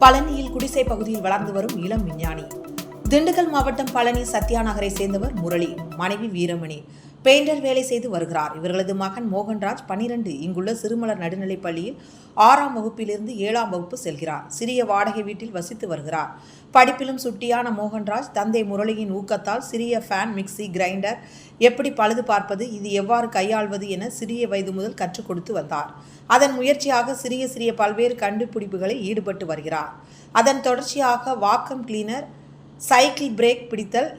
பழனியில் குடிசை பகுதியில் வளர்ந்து வரும் இளம் விஞ்ஞானி. திண்டுக்கல் மாவட்டம் பழனி சத்யா நகரை சேர்ந்தவர் முரளி மனைவி வீரமணி. பெயிண்டர் வேலை செய்து வருகிறார். இவர்களது மகன் மோகன்ராஜ் பனிரெண்டு இங்குள்ள சிறுமலர் நடுநிலைப் பள்ளியில் ஆறாம் வகுப்பிலிருந்து ஏழாம் வகுப்பு செல்கிறார். சிறிய வாடகை வீட்டில் வசித்து வருகிறார். படிப்பிலும் சுட்டியான மோகன்ராஜ் தந்தை முரளியின் ஊக்கத்தால் சிறிய ஃபேன் மிக்சி கிரைண்டர் எப்படி பழுது பார்ப்பது இது எவ்வாறு கையாள்வது என சிறிய வயது முதல் கற்றுக் கொடுத்து வந்தார். அதன் முயற்சியாக சிறிய சிறிய பல்வேறு கண்டுபிடிப்புகளில் ஈடுபட்டு வருகிறார். அதன் தொடர்ச்சியாக வாக்கம் கிளீனர் சைக்கிள் பிரேக் பிடித்தல்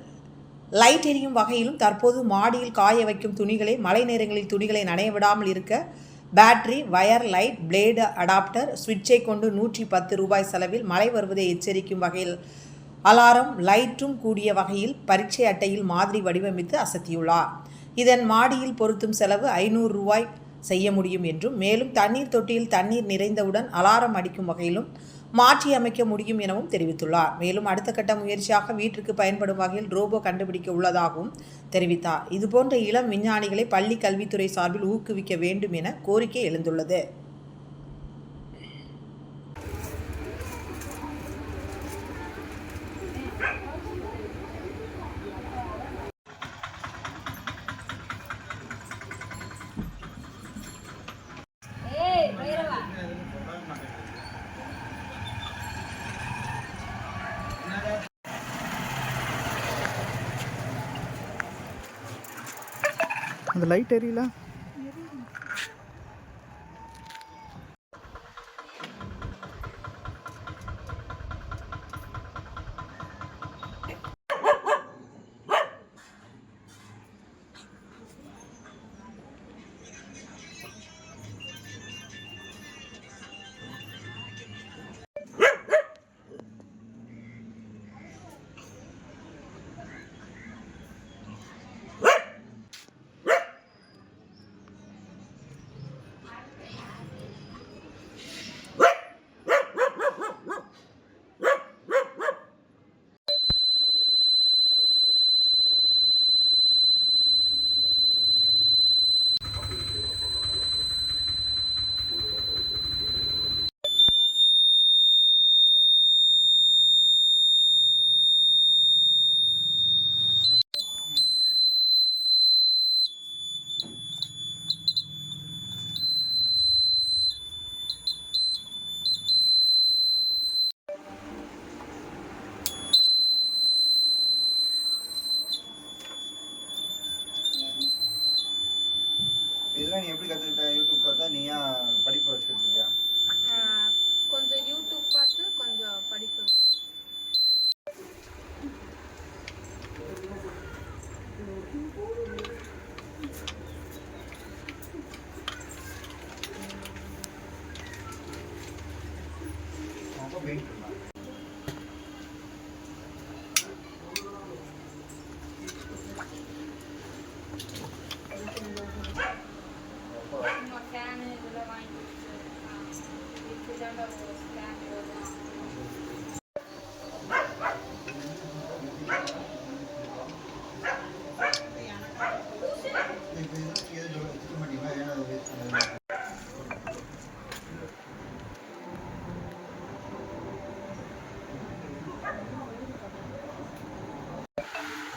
லைட் எரியும் வகையிலும் தற்போது மாடியில் காய வைக்கும் துணிகளை மழை நேரங்களில் துணிகளை நனைய விடாமல் இருக்க battery wire light blade adapter சுவிட்சை கொண்டு நூற்றி பத்து ரூபாய் செலவில் மழை வருவதை எச்சரிக்கும் வகையில் அலாரம் லைட்டும் கூடிய வகையில் பரீட்சை அட்டையில் மாதிரி வடிவமைத்து அசத்தியுள்ளார். இதன் மாடியில் பொருத்தும் செலவு ஐநூறு ரூபாய் செய்ய முடியும் என்றும் மேலும் தண்ணீர் தொட்டியில் தண்ணீர் நிறைந்தவுடன் அலாரம் அடிக்கும் வகையிலும் மாற்றி அமைக்க முடியும் எனவும் தெரிவித்துள்ளார். மேலும் அடுத்த கட்ட முயற்சியாக வீட்டிற்கு பயன்படும் வகையில் ரோபோ கண்டுபிடிக்க உள்ளதாகவும் தெரிவித்தார். இதுபோன்ற இளம் விஞ்ஞானிகளை பள்ளி கல்வித்துறை சார்பில் ஊக்குவிக்க வேண்டும் என கோரிக்கை எழுந்துள்ளது. அந்த லைட் எரியல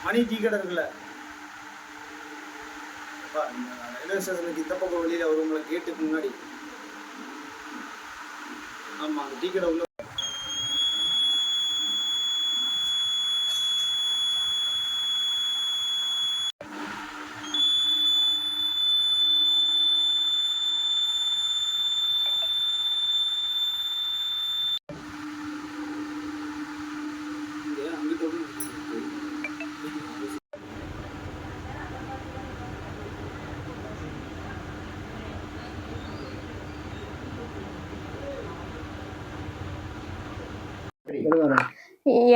மணி டீ கடை இருக்குல்ல? ரயில்வே ஸ்டேஷனுக்கு இந்த பக்கம் வெளியில உங்களை கேட்டுக்கு முன்னாடி. ஆமாம் அந்த டீ கடை உள்ள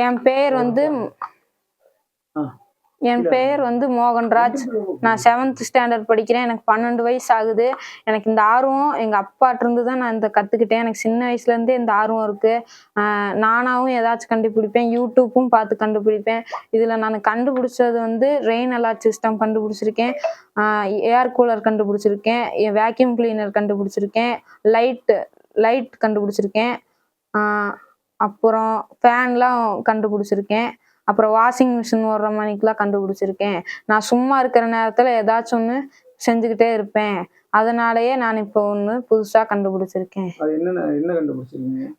என் பேர் வந்து. என் பேர் வந்து மோகன்ராஜ். நான் செவன்த் ஸ்டாண்டர்ட் படிக்கிறேன். எனக்கு பன்னெண்டு வயசு ஆகுது. எனக்கு இந்த ஆர்வம் எங்கள் அப்பாட்டிருந்து தான் நான் இந்த கற்றுக்கிட்டேன் எனக்கு சின்ன வயசுலேருந்தே இந்த ஆர்வம் இருக்குது நானாகவும் ஏதாச்சும் கண்டுபிடிப்பேன். யூடியூப்பும் பார்த்து கண்டுபிடிப்பேன். இதில் நான் கண்டுபிடிச்சது வந்து ரெயின் அலாட் சிஸ்டம் கண்டுபிடிச்சிருக்கேன். ஏர் கூலர் கண்டுபிடிச்சிருக்கேன். வேக்யூம் கிளீனர் கண்டுபிடிச்சிருக்கேன். லைட்டு லைட் கண்டுபிடிச்சிருக்கேன். அப்புறம் ஃபேன்லாம் கண்டுபிடிச்சிருக்கேன். அப்புறம் வாஷிங் மிஷின் ஓடுற மணிக்கெலாம் கண்டுபிடிச்சிருக்கேன். நான் சும்மா இருக்கிற நேரத்தில் ஏதாச்சும் ஒன்று செஞ்சுக்கிட்டே இருப்பேன். அதனாலயே நான் இப்போ ஒன்று புதுசாக கண்டுபிடிச்சிருக்கேன்.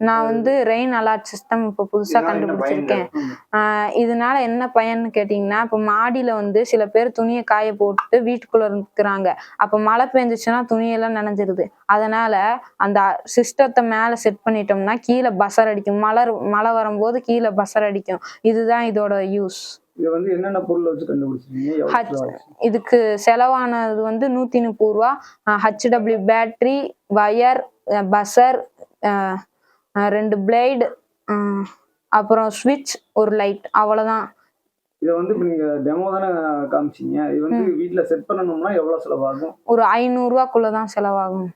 நான் வந்து ரெயின் அலர்ட் சிஸ்டம் இப்போ புதுசாக கண்டுபிடிச்சிருக்கேன். இதனால என்ன பயன்னு கேட்டிங்கன்னா இப்போ மாடியில் வந்து சில பேர் துணியை காய போட்டு வீட்டுக்குள்ளே இருக்கிறாங்க. அப்போ மழை பெஞ்சிச்சுன்னா துணியெல்லாம் நனைஞ்சிருது. அதனால அந்த சிஸ்டத்தை மேலே செட் பண்ணிட்டோம்னா கீழே பசர் அடிக்கும். மழை மழை வரும்போது கீழே பசர் அடிக்கும். இதுதான் இதோட யூஸ் இது வந்து என்னென்ன பொருள் வச்சு கண்டுபிடிச்சிருக்கீங்க? இதுக்கு செலவானது வந்து நூற்றி முப்பது ரூபா. ஹச்டபிள்யூ பேட்ரி வயர் பசர் ரெண்டு பிளேடு அப்புறம் ஸ்விட்ச் ஒரு லைட் அவ்வளோதான் இதை வந்து இப்போ நீங்க டெமோ தானே காமிச்சீங்க. இது வந்து வீட்ல செட் பண்ணணும்னா எவ்வளவு செலவாகும்? ஒரு ஐநூறுரூவாக்குள்ளே தான் செலவாகும்.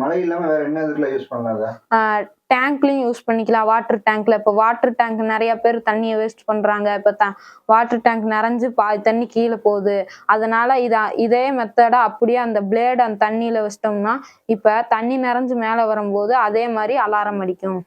மழை இல்லாம வேற என்ன இதுக்குள்ள யூஸ் பண்ணலாம் அதை டேங்க்லையும் யூஸ் பண்ணிக்கலாம். வாட்டர் டேங்க்ல இப்போ வாட்டர் டேங்க் நிறைய பேர் தண்ணியை வேஸ்ட் பண்றாங்க. இப்போ த வாட்டர் டேங்க் நிறைஞ்சு பாதி தண்ணி கீழே போகுது. அதனால இத இதே மெத்தடா அப்படியே அந்த பிளேட் அந்த தண்ணியில வச்சிட்டோம்னா இப்போ தண்ணி நிறைஞ்சு மேலே வரும்போது அதே மாதிரி அலாரம் அடிக்கும்.